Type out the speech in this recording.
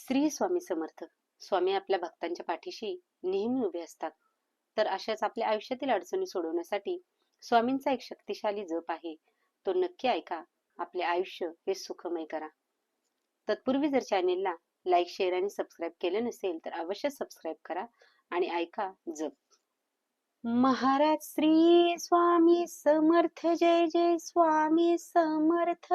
श्री स्वामी समर्थ स्वामी आपल्या भक्तांच्या पाठीशी नेहमी उभे असतात. तर अशाच आपल्या आयुष्यातील अडचणी सोडवण्यासाठी स्वामींचा एक शक्तिशाली जप आहे. तो नक्की ऐका. आपले आयुष्य हे सुखमय करा. तत्पूर्वी जर चॅनेलला लाईक शेअर आणि सबस्क्राईब केलं नसेल तर अवश्य सबस्क्राईब करा आणि ऐका जप. महाराज श्री स्वामी समर्थ जय जय स्वामी समर्थ.